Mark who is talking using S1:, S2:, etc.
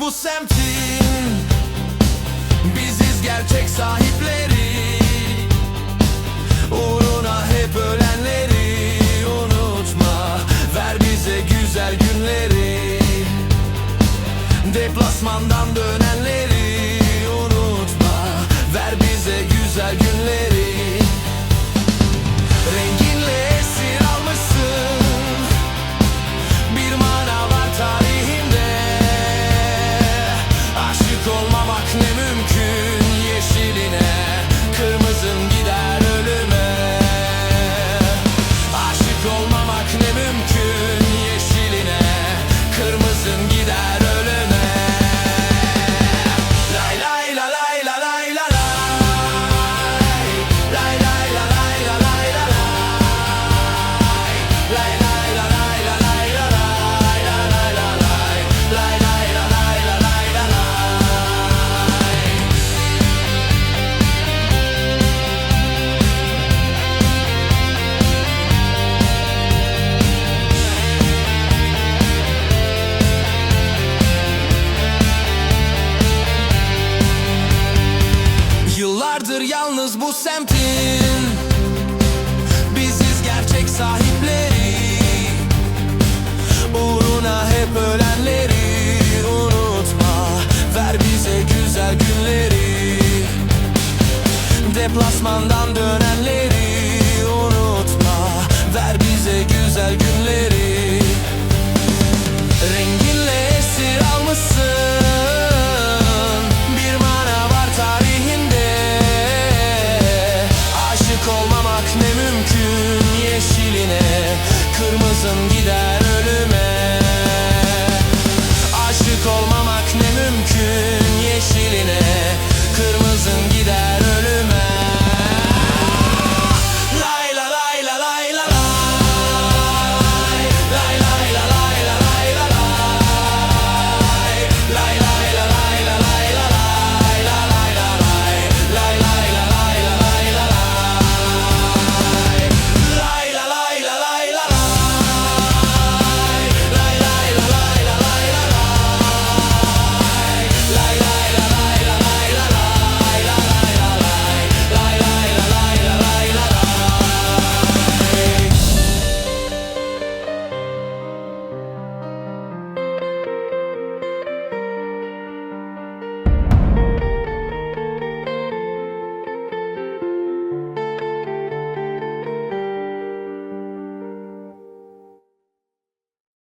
S1: bu semtin. Biziz gerçek sahipleri. Uğruna hep ölenleri unutma. Ver bize güzel günleri. Deplasmandan dönenleri Yıllardır yalnız bu semtin. Biziz gerçek sahipleri. Uğruna hep ölenleri unutma. Ver bize güzel günleri. Deplasmandan dönenleri Dokunmamak ne mümkün? Yeşiline Kırmızın gider ölüme.